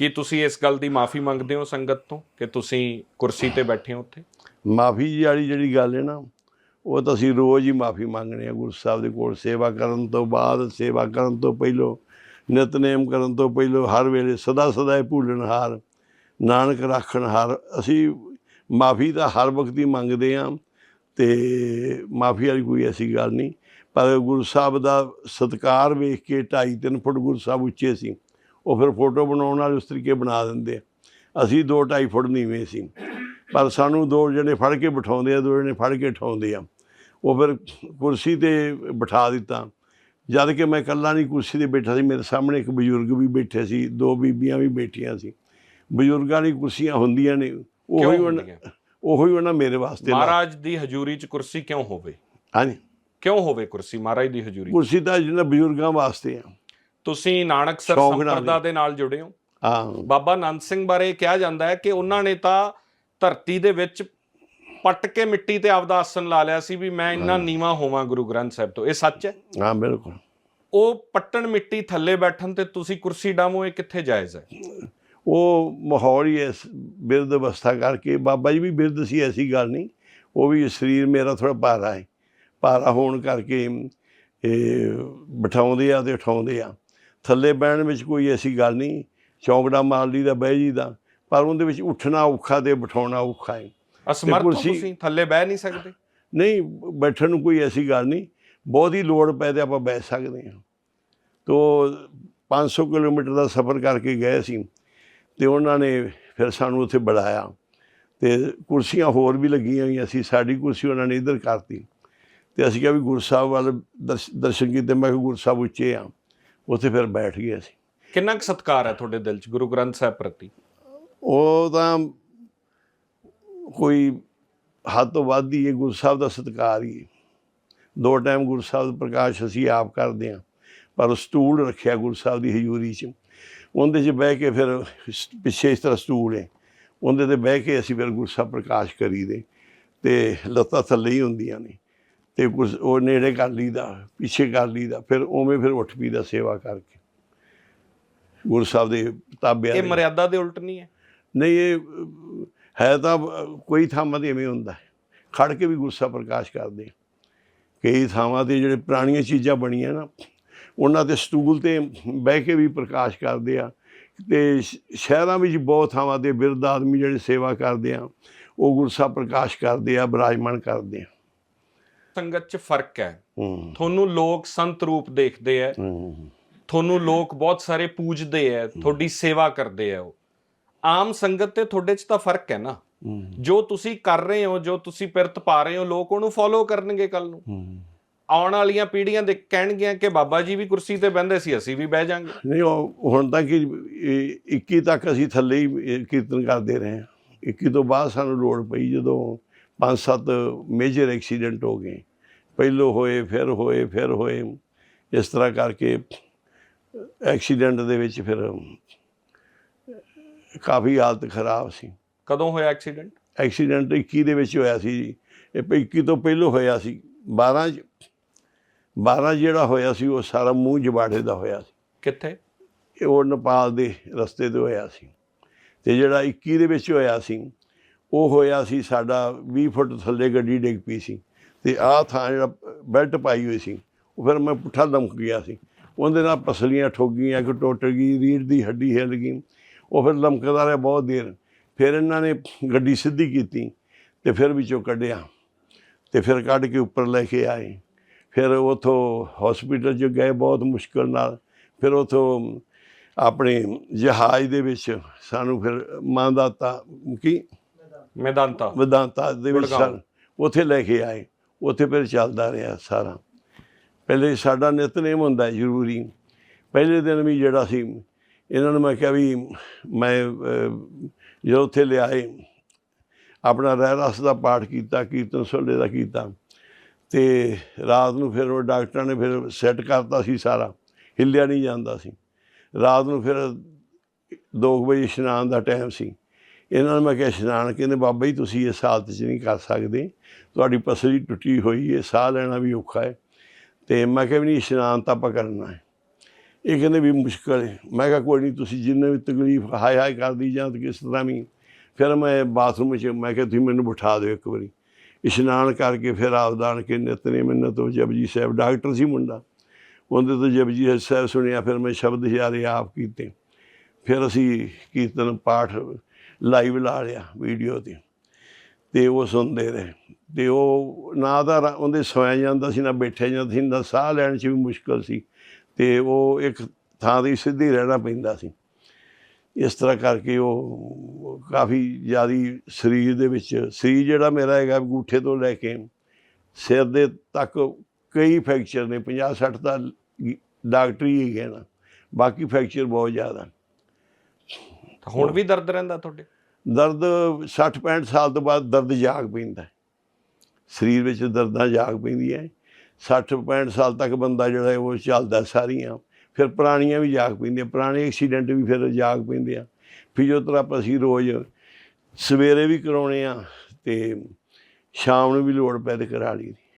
ਕੀ ਤੁਸੀਂ ਇਸ ਗੱਲ ਦੀ ਮਾਫੀ ਮੰਗਦੇ ਹੋ ਸੰਗਤ ਤੋਂ ਕਿ ਤੁਸੀਂ ਕੁਰਸੀ ਤੇ ਬੈਠੇ ਹੋ ਉੱਥੇ? ਮਾਫੀ ਵਾਲੀ ਜਿਹੜੀ ਗੱਲ ਹੈ ਨਾ, ਉਹ ਤਾਂ ਅਸੀਂ ਰੋਜ਼ ਹੀ ਮਾਫੀ ਮੰਗਣੇ ਆ ਗੁਰੂ ਸਾਹਿਬ ਦੇ ਕੋਲ। ਸੇਵਾ ਕਰਨ ਤੋਂ ਬਾਅਦ, ਸੇਵਾ ਕਰਨ ਤੋਂ ਪਹਿਲੋਂ, ਨਿਤਨੇਮ ਕਰਨ ਤੋਂ ਪਹਿਲੋਂ, ਹਰ ਵੇਲੇ ਸਦਾ ਸਦਾ ਇਹ ਭੁੱਲਣਹਾਰ ਨਾਨਕ ਰੱਖਣਹਾਰ ਅਸੀਂ ਮਾਫੀ ਤਾਂ ਹਰ ਵਕਤ ਹੀ ਮੰਗਦੇ ਆ ਤੇ ਮਾਫੀ ਵਾਲੀ ਕੋਈ ਐਸੀ ਗੱਲ ਨਹੀਂ। ਪਰ ਗੁਰੂ ਸਾਹਿਬ ਦਾ ਸਤਕਾਰ ਵੇਖ ਕੇ 2.5 3 ਫੁੱਟ ਗੁਰੂ ਸਾਹਿਬ ਉੱਚੇ ਸੀ। ਉਹ ਫਿਰ ਫੋਟੋ ਬਣਾਉਣ ਵਾਲੇ ਉਸ ਤਰੀਕੇ ਬਣਾ ਦਿੰਦੇ ਆ। ਅਸੀਂ 2 2.5 ਫੁੱਟ ਨੀਵੇਂ ਸੀ। ਪਰ ਸਾਨੂੰ ਦੋ ਜਣੇ ਫੜ ਕੇ ਬਿਠਾਉਂਦੇ ਆ ਦੋ ਜਣੇ ਫੜ ਕੇ ਉਠਾਉਂਦੇ ਆ। ਉਹ ਫਿਰ ਕੁਰਸੀ ਤੇ ਬਿਠਾ ਦਿੱਤਾ। ਜਦ ਕਿ ਮੈਂ ਇਕੱਲਾ ਨਹੀਂ ਕੁਰਸੀ ਤੇ ਬੈਠਾ ਸੀ ਮੇਰੇ ਸਾਹਮਣੇ ਇੱਕ ਬਜ਼ੁਰਗ ਵੀ ਬੈਠੇ ਸੀ ਦੋ ਬੀਬੀਆਂ ਵੀ ਬੈਠੀਆਂ ਸੀ। ਬਜ਼ੁਰਗਾਂ ਦੀ ਕੁਰਸੀਆਂ ਹੁੰਦੀਆਂ ਨੇ ਉਹੀ ਉਹਨਾਂ ਹੁੰਦੀਆਂ? ਉਹੀ ਉਹਨਾਂ ਮੇਰੇ ਵਾਸਤੇ ਮਹਾਰਾਜ ਦੀ ਹਜ਼ੂਰੀ 'ਚ ਕੁਰਸੀ ਕਿਉਂ ਹੋਵੇ? ਹਾਂਜੀ। ਕਿਉਂ ਹੋਵੇ ਕੁਰਸੀ? ਮਹਾਰਾਜ ਦੀ ਹਜ਼ੂਰੀ? ਕੁਰਸੀ ਤਾਂ ਜਿਹਨਾਂ ਬਜ਼ੁਰਗਾਂ ਵਾਸਤੇ ਆ। ਤੁਸੀਂ ਨਾਨਕਸਰ ਸ਼ੌਕ ਨਾਲ ਸੰਪਰਦਾ। ਦੇ ਨਾਲ ਜੁੜੇ ਹੋ। ਹਾਂ। ਬਾਬਾ ਨੰਦ ਸਿੰਘ ਬਾਰੇ ਕਿਹਾ ਜਾਂਦਾ ਹੈ ਕਿ ਉਹਨਾਂ ਨੇ ਤਾਂ ਧਰਤੀ ਦੇ ਵਿੱਚ ਪੱਟ ਕੇ ਮਿੱਟੀ ਤੇ ਆਪਦਾ ਆਸਣ ਲਾ ਲਿਆ ਸੀ ਵੀ ਮੈਂ ਇੰਨਾ ਨੀਵਾ ਹੋਵਾਂ ਗੁਰੂ ਗ੍ਰੰਥ ਸਾਹਿਬ ਤੋਂ। ਇਹ ਸੱਚ ਹੈ? ਹਾਂ ਬਿਲਕੁਲ। ਉਹ ਪੱਟਣ ਮਿੱਟੀ ਥੱਲੇ ਬੈਠਣ ਤੇ ਤੁਸੀਂ ਕੁਰਸੀ ਡਾਮੋ ਇਹ ਕਿੱਥੇ ਜਾਇਜ਼ ਹੈ? ਉਹ ਮਾਹੌਲ ਹੀ ਇਸ ਬਿਰਧ ਅਵਸਥਾ ਕਰਕੇ ਬਾਬਾ ਜੀ ਵੀ ਬਿਰਧ ਸੀ ਐਸੀ ਗੱਲ ਨਹੀਂ। ਉਹ ਵੀ ਸਰੀਰ ਮੇਰਾ ਥੋੜਾ ਭਾਰਾ ਹੈ। ਭਾਰਾ ਹੋਣ ਕਰਕੇ ਇਹ ਬਿਠਾਉਂਦੇ ਆ ਤੇ ਉਠਾਉਂਦੇ ਆ। ਥੱਲੇ ਬਹਿਣ ਵਿੱਚ ਕੋਈ ਐਸੀ ਗੱਲ ਨਹੀਂ ਚੌਂਕੜਾ ਮਾਰ ਲਈ ਦਾ ਬਹਿ ਜੀ ਦਾ ਪਰ ਉਹਦੇ ਵਿੱਚ ਉੱਠਣਾ ਔਖਾ ਤੇ ਬਿਠਾਉਣਾ ਔਖਾ ਹੈ। ਅਸਮਰਥ ਤੁਸੀਂ? ਥੱਲੇ ਬਹਿ ਨਹੀਂ ਸਕਦੇ? ਨਹੀਂ ਬੈਠਣ ਨੂੰ ਕੋਈ ਐਸੀ ਗੱਲ ਨਹੀਂ ਬਹੁਤ ਹੀ ਲੋੜ ਪੈ ਤੇ ਆਪਾਂ ਬੈਠ ਸਕਦੇ ਹਾਂ। ਤੋ 500 ਕਿਲੋਮੀਟਰ ਦਾ ਸਫ਼ਰ ਕਰਕੇ ਗਏ ਸੀ ਤੇ ਉਹਨਾਂ ਨੇ ਫਿਰ ਸਾਨੂੰ ਉੱਥੇ ਬੁਲਾਇਆ। ਤੇ ਕੁਰਸੀਆਂ ਹੋਰ ਵੀ ਲੱਗੀਆਂ ਹੋਈਆਂ ਸੀ ਸਾਡੀ ਕੁਰਸੀ ਉਹਨਾਂ ਨੇ ਇੱਧਰ ਕਰਤੀ। ਤੇ ਅਸੀਂ ਕਿਹਾ ਵੀ ਗੁਰੂ ਸਾਹਿਬ ਵੱਲ ਦਰਸ਼- ਦਰਸ਼ਨ ਕੀਤੇ ਮੈਂ ਕਿਹਾ ਗੁਰੂ ਸਾਹਿਬ ਉੱਚੇ ਆ। ਉੱਥੇ ਫਿਰ ਬੈਠ ਗਏ ਅਸੀਂ। ਕਿੰਨਾ ਕੁ ਸਤਿਕਾਰ ਹੈ ਤੁਹਾਡੇ ਦਿਲ 'ਚ ਗੁਰੂ ਗ੍ਰੰਥ ਸਾਹਿਬ ਪ੍ਰਤੀ? ਉਹ ਤਾਂ ਕੋਈ ਹੱਦ ਤੋਂ ਵੱਧ ਹੀ ਹੈ ਗੁਰੂ ਸਾਹਿਬ ਦਾ ਸਤਿਕਾਰ ਹੀ ਹੈ। ਦੋ ਟਾਈਮ ਗੁਰੂ ਸਾਹਿਬ ਦਾ ਪ੍ਰਕਾਸ਼ ਅਸੀਂ ਆਪ ਕਰਦੇ ਹਾਂ ਪਰ ਉਹ ਸਟੂਲ ਰੱਖਿਆ ਗੁਰੂ ਸਾਹਿਬ ਦੀ ਹਜ਼ੂਰੀ 'ਚ। ਉਹਦੇ 'ਚ ਬਹਿ ਕੇ ਫਿਰ ਸ- ਪਿੱਛੇ ਇਸ ਤਰ੍ਹਾਂ ਸਟੂਲ ਹੈ। ਉਹਦੇ ਤੇ ਬਹਿ ਕੇ ਅਸੀਂ ਫਿਰ ਗੁਰੂ ਸਾਹਿਬ ਪ੍ਰਕਾਸ਼ ਕਰੀਦੇ ਤੇ ਲੱਤਾਂ ਥੱਲੇ ਹੀ ਹੁੰਦੀਆਂ ਨੇ। ਤੇ ਕੁਛ ਉਹ ਨੇੜੇ ਕਰ ਲਈਦਾ ਪਿੱਛੇ ਕਰ ਲਈਦਾ ਫਿਰ ਉਵੇਂ ਫਿਰ ਉੱਠ ਪੀਦਾ ਸੇਵਾ ਕਰਕੇ। ਗੁਰੂ ਸਾਹਿਬ ਦੇ ਤਾਬਿਆਂ ਇਹ। ਮਰਿਆਦਾ ਦੇ ਉਲਟ ਨਹੀਂ ਹੈ? ਨਹੀਂ ਇਹ ਹੈ ਤਾਂ ਕੋਈ ਥਾਵਾਂ ਤੇ ਐਵੇਂ ਹੁੰਦਾ ਖੜ ਕੇ ਵੀ ਗੁੱਸਾ ਪ੍ਰਕਾਸ਼ ਕਰਦੇ। ਕਈ ਥਾਵਾਂ ਤੇ ਜਿਹੜੇ ਪੁਰਾਣੀਆਂ ਚੀਜ਼ਾਂ ਬਣੀਆਂ ਨਾ ਉਹਨਾਂ ਤੇ ਸਟੂਲ ਤੇ ਬਹਿ ਕੇ ਵੀ ਪ੍ਰਕਾਸ਼ ਕਰਦੇ ਆ। ਤੇ ਸ਼ਹਿਰਾਂ ਵਿੱਚ ਬਹੁਤ ਥਾਵਾਂ ਤੇ ਬਿਰਧ ਆਦਮੀ ਜਿਹੜੇ ਸੇਵਾ ਕਰਦੇ ਆ ਉਹ ਗੁਰਸਾ ਪ੍ਰਕਾਸ਼ ਕਰਦੇ ਆ ਬਿਰਾਜਮਾਨ ਕਰਦੇ ਆ। ਸੰਗਤ 'ਚ ਫ਼ਰਕ ਹੈ। ਤੁਹਾਨੂੰ ਲੋਕ ਸੰਤ ਰੂਪ ਦੇਖਦੇ ਹੂੰ। ਤੁਹਾਨੂੰ ਲੋਕ ਬਹੁਤ ਸਾਰੇ ਪੂਜਦੇ ਆ ਤੁਹਾਡੀ ਸੇਵਾ ਕਰਦੇ ਆ ਉਹ। ਆਮ ਸੰਗਤ ਤੇ ਤੁਹਾਡੇ 'ਚ ਤਾਂ ਫ਼ਰਕ ਹੈ ਨਾ। ਜੋ ਤੁਸੀਂ ਕਰ ਰਹੇ ਹੋ ਜੋ ਤੁਸੀਂ ਪਿਰਤ ਪਾ ਰਹੇ ਹੋ ਲੋਕ ਉਹਨੂੰ ਫੋਲੋ ਕਰਨਗੇ ਕੱਲ ਨੂੰ। ਆਉਣ ਵਾਲੀਆਂ ਪੀੜ੍ਹੀਆਂ ਦੇ ਕਹਿਣਗੀਆਂ ਕਿ ਬਾਬਾ ਜੀ ਵੀ ਕੁਰਸੀ ਤੇ ਬਹਿੰਦੇ ਸੀ ਅਸੀਂ ਵੀ ਬਹਿ ਜਾਾਂਗੇ। ਨਹੀਂ ਉਹ ਹੁਣ ਹੀ ਇਹ 21 ਤੱਕ ਅਸੀਂ ਥੱਲੇ ਹੀ ਕੀਰਤਨ ਕਰਦੇ ਰਹੇ ਹਾਂ। 21 ਤੋਂ ਬਾਅਦ ਸਾਨੂੰ ਲੋੜ ਪਈ ਜਦੋਂ ਪੰਜ ਸੱਤ ਮੇਜਰ ਐਕਸੀਡੈਂਟ ਹੋ ਗਏ ਪਹਿਲੋਂ ਹੋਏ ਫਿਰ ਹੋਏ ਫਿਰ ਹੋਏ। ਇਸ ਤਰ੍ਹਾਂ ਕਰਕੇ ਐਕਸੀਡੈਂਟ ਦੇ ਵਿੱਚ ਫਿਰ ਕਾਫੀ ਹਾਲਤ ਖਰਾਬ ਸੀ। ਕਦੋਂ ਹੋਇਆ ਐਕਸੀਡੈਂਟ ਐਕਸੀਡੈਂਟ 21 ਦੇ ਵਿੱਚ ਹੋਇਆ ਸੀ ਜੀ। ਇਹ ਪ- 21 ਤੋਂ ਪਹਿਲੋਂ ਹੋਇਆ ਸੀ। 12 ਚ 12 ਜਿਹੜਾ ਹੋਇਆ ਸੀ ਉਹ ਸਾਰਾ ਮੂੰਹ ਜਬਾੜੇ ਦਾ ਹੋਇਆ ਸੀ। ਕਿੱਥੇ? ਇਹ ਉਹ ਨੇਪਾਲ ਦੇ ਰਸਤੇ ਤੇ ਹੋਇਆ ਸੀ। ਤੇ ਜਿਹੜਾ 21 ਦੇ ਵਿੱਚ ਹੋਇਆ ਸੀ ਉਹ ਹੋਇਆ ਸੀ ਸਾਡਾ 20 ਫੁੱਟ ਥੱਲੇ ਗੱਡੀ ਡਿੱਗ ਪਈ ਸੀ ਤੇ ਆਹ ਥਾਂ ਜਿਹੜਾ ਬੈਲਟ ਪਾਈ ਹੋਈ ਸੀ, ਉਹ ਫਿਰ ਮੈਂ ਪੁੱਠਾ ਦਮਕ ਗਿਆ ਸੀ। ਉਹਦੇ ਨਾਲ ਪਸਲੀਆਂ ਠੋਗੀਆਂ ਗਈਆਂ ਕਿ ਟੁੱਟ ਗਈ ਰੀੜ ਦੀ ਹੱਡੀ ਹਿੱਲ ਗਈ। ਉਹ ਫਿਰ ਲਮਕਦਾ ਰਿਹਾ ਬਹੁਤ ਦੇਰ। ਫਿਰ ਇਹਨਾਂ ਨੇ ਗੱਡੀ ਸਿੱਧੀ ਕੀਤੀ ਤੇ ਫਿਰ ਵਿੱਚੋਂ ਕੱਢਿਆ ਤੇ ਫਿਰ ਕੱਢ ਕੇ ਉੱਪਰ ਲੈ ਕੇ ਆਏ। ਫਿਰ ਉਥੋਂ ਹਸਪੀਟਲ 'ਚ ਗਏ ਬਹੁਤ ਮੁਸ਼ਕਲ ਨਾਲ। ਫਿਰ ਉਥੋਂ ਆਪਣੇ ਜਹਾਜ਼ ਦੇ ਵਿੱਚ ਸਾਨੂੰ ਫਿਰ ਮਾਂ ਮਾਂਦਾਤਾ ਕੀ ਮੈਦਾਂਤਾ ਵਿਦਾਂਤਾ ਦੇ ਵਿੱਚ ਗੁੜਗਾਉਂ। ਸਾਨੂੰ ਉੱਥੇ ਲੈ ਕੇ ਆਏ। ਉੱਥੇ ਫਿਰ ਚੱਲਦਾ ਰਿਹਾ ਸਾਰਾ। ਪਹਿਲੇ ਸਾਡਾ ਨਿਤਨੇਮ ਹੁੰਦਾ ਹੈ ਜ਼ਰੂਰੀ। ਪਹਿਲੇ ਦਿਨ ਵੀ ਜਿਹੜਾ ਸੀ ਇਹਨਾਂ ਨੂੰ ਮੈਂ ਕਿਹਾ ਵੀ ਮੈਂ ਅਹ, ਜਦੋਂ ਉੱਥੇ ਲਿਆਏ ਆਪਣਾ ਰਹਿ ਰਸ ਦਾ ਪਾਠ ਕੀਤਾ ਕੀਰਤਨ ਸੋਲੇ ਦਾ ਕੀਤਾ ਤੇ ਰਾਤ ਨੂੰ ਫਿਰ ਉਹ ਡਾਕਟਰਾਂ ਨੇ ਫਿਰ ਸੈੱਟ ਕਰਤਾ ਸੀ ਸਾਰਾ। ਹਿੱਲਿਆ ਨਹੀਂ ਜਾਂਦਾ ਸੀ। ਰਾਤ ਨੂੰ ਫਿਰ 2 ਵਜੇ ਇਸ਼ਨਾਨ ਦਾ ਟਾਈਮ ਸੀ। ਇਹਨਾਂ ਨੂੰ ਮੈਂ ਕਿਹਾ, ਇਸ਼ਨਾਨ ਕਹਿੰਦੇ, ਬਾਬਾ ਜੀ, ਤੁਸੀਂ ਇਸ ਹਾਲਤ 'ਚ ਨਹੀਂ ਕਰ ਸਕਦੇ। ਤੁਹਾਡੀ ਪਸਲੀ ਟੁੱਟੀ ਹੋਈ ਹੈ ਸਾਹ ਲੈਣਾ ਵੀ ਔਖਾ ਹੈ ਤੇ ਮੈਂ ਕਿਹਾ ਵੀ ਨਹੀਂ, ਇਸ਼ਨਾਨ ਤਾਂ ਆਪਾਂ ਕਰਨਾ ਹੈ ਇਹ ਕਹਿੰਦੇ ਵੀ ਮੁਸ਼ਕਲ ਹੈ ਮੈਂ ਕਿਹਾ, ਕੋਈ ਨਹੀਂ, ਤੁਸੀਂ ਜਿੰਨੇ ਵੀ ਤਕਲੀਫ ਹਾਏ ਹਾਏ ਕਰਦੀ ਜਾਂ ਕਿਸ ਤਰ੍ਹਾਂ ਵੀ। ਫਿਰ ਮੈਂ ਬਾਥਰੂਮ 'ਚ, ਮੈਂ ਕਿਹਾ, ਤੁਸੀਂ ਮੈਨੂੰ ਬਿਠਾ ਦਿਓ ਇੱਕ ਵਾਰੀ। ਇਸ਼ਨਾਨ ਕਰਕੇ ਫਿਰ ਆਪਦਾਨ ਕੇ ਨਿਤਨੇ ਮਿੰਨਤ ਤੋਂ ਜਪਜੀ ਸਾਹਿਬ, ਡਾਕਟਰ ਸੀ ਮੁੰਡਾ। ਉਹਦੇ ਤੋਂ ਜਪਜੀ ਸਾਹਿਬ ਸੁਣਿਆ, ਫਿਰ ਮੈਂ ਸ਼ਬਦ ਹਜ਼ਾਰੇ ਆਪ ਕੀਤੇ। ਫਿਰ ਅਸੀਂ ਕੀਰਤਨ ਪਾਠ ਲਾਈਵ ਲਾ ਲਿਆ ਵੀਡੀਓ ਤੇ ਤੇ ਉਹ ਸੁਣਦੇ ਰਹੇ। ਤੇ ਉਹ ਨਾ ਤਾਂ ਰਾ- ਉਹਦੇ ਸੋਇਆ ਜਾਂਦਾ ਸੀ, ਨਾ ਬੈਠਿਆ ਜਾਂਦਾ ਸੀ, ਨਾ ਸਾਹ ਲੈਣ 'ਚ ਵੀ ਮੁਸ਼ਕਲ ਸੀ। ਤੇ ਉਹ ਇੱਕ ਥਾਂ ਦੀ ਸਿੱਧੀ ਰਹਿਣਾ ਪੈਂਦਾ ਸੀ। ਇਸ ਤਰ੍ਹਾਂ ਕਰਕੇ ਉਹ ਕਾਫੀ ਜ਼ਿਆਦੀ ਸਰੀਰ ਦੇ ਵਿੱਚ, ਸਰੀਰ ਜਿਹੜਾ ਮੇਰਾ ਹੈਗਾ ਅੰਗੂਠੇ ਤੋਂ ਲੈ ਕੇ ਸਿਰ ਦੇ ਤੱਕ ਕਈ ਫ੍ਰੈਕਚਰ ਨੇ 50 60 ਤਾਂ ਡਾਕਟਰੀ ਹੀ ਹੈ ਨਾ। ਬਾਕੀ ਫ੍ਰੈਕਚਰ ਬਹੁਤ ਜ਼ਿਆਦਾ। ਤਾਂ ਹੁਣ ਵੀ ਦਰਦ ਰਹਿੰਦਾ ਤੁਹਾਡੇ? ਦਰਦ 60 65 ਸਾਲ ਤੋਂ ਬਾਅਦ ਦਰਦ ਜਾਗ ਪੈਂਦਾ ਹੈ। ਸਰੀਰ ਵਿੱਚ ਦਰਦਾਂ ਜਾਗ ਪੈਂਦੀਆਂ 60 65 ਸਾਲ ਤੱਕ ਬੰਦਾ ਜਿਹੜਾ ਹੈ ਉਹ ਚੱਲਦਾ ਸਾਰੀਆਂ। ਫਿਰ ਪੁਰਾਣੀਆਂ ਵੀ ਜਾਗ ਪੈਂਦੀਆਂ ਪੁਰਾਣੇ ਐਕਸੀਡੈਂਟ ਵੀ ਫਿਰ ਜਾਗ ਪੈਂਦੇ ਆ। ਫਿਜ਼ੀਓਥੈਰੇਪੀ ਅਸੀਂ ਰੋਜ਼ ਸਵੇਰੇ ਵੀ ਕਰਾਉਣੇ ਆ ਤੇ ਸ਼ਾਮ ਨੂੰ ਵੀ ਲੋੜ ਪੈ ਤੇ ਕਰਾ ਲਈ